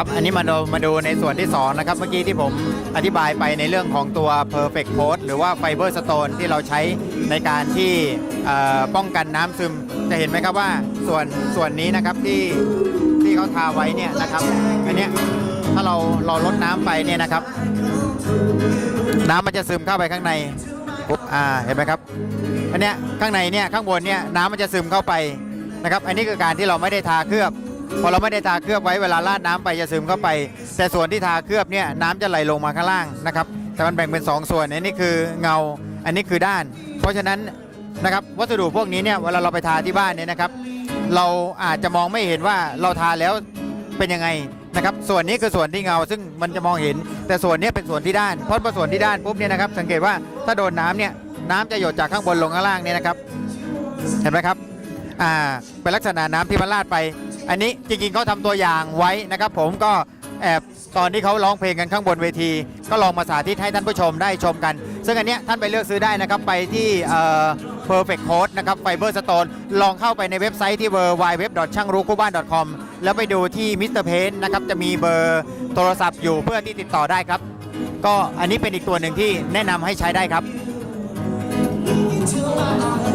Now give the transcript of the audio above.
ครับ อันนี้มาดูมาดูในส่วนที่ 2 นะครับ เมื่อกี้ที่ผมอธิบายไปในเรื่องของตัว perfect coat หรือว่า fiber stone ที่เราใช้ในการที่ป้องกันน้ำซึม จะเห็นไหมครับว่าส่วนส่วนนี้นะครับที่ที่เขาทาไว้เนี่ยนะครับ อันเนี้ยถ้าเราเราลดน้ำไปเนี่ยนะครับ น้ำมันจะซึมเข้าไปข้างในอ่าเห็นไหมครับ อันเนี้ยข้างในเนี่ยข้างบนเนี่ยน้ำมันจะซึมเข้าไปนะครับ อันนี้คือการที่เราไม่ได้ทาเคลือบ พอเราไม่ได้ทาเคลือบไว้เวลาราดน้ำไปจะซึมเข้าไป แต่ส่วนที่ทาเคลือบเนี่ยน้ำจะไหลลงมาข้างล่างนะครับแต่มันแบ่งเป็น 2 ส่วนอันนี้คือเงาอันนี้คือด้าน เพราะฉะนั้นนะครับวัสดุพวกนี้เนี่ยเวลาเราไปทาที่บ้านเนี่ยนะครับ เราอาจจะมองไม่เห็นว่าเราทาแล้วเป็นยังไงนะครับส่วนนี้คือส่วนที่เงาซึ่งมันจะมองเห็น แต่ส่วนนี้เป็นส่วนที่ด้านเพราะพอส่วนที่ด้านปุ๊บเนี่ยนะครับสังเกตว่าถ้าโดนน้ำเนี่ยน้ำจะหยดจากข้างบนลงข้างล่างเนี่ยนะครับ เห็นไหมครับอ่าเป็นลักษณะน้ำที่มันลาดไป อันนี้จริงๆเขาทำตัวอย่างไว้นะครับ ผมก็แอบตอนที่เขาร้องเพลงกันข้างบนเวที ก็ลองมาสาธิตให้ท่านผู้ชมได้ชมกัน ซึ่งอันเนี้ยท่านไปเลือกซื้อได้นะครับไปที่เอ่อ perfect code นะครับ fiber stone ลองเข้าไปในเว็บไซต์ที่ w w w ช่างรู้คู่บ้าน .com แล้วไปดูที่ Mr. Paint นะครับ จะมีเบอร์โทรศัพท์อยู่เพื่อที่ติดต่อได้ครับ ก็อันนี้เป็นอีกตัวหนึ่งที่แนะนำให้ใช้ได้ครับ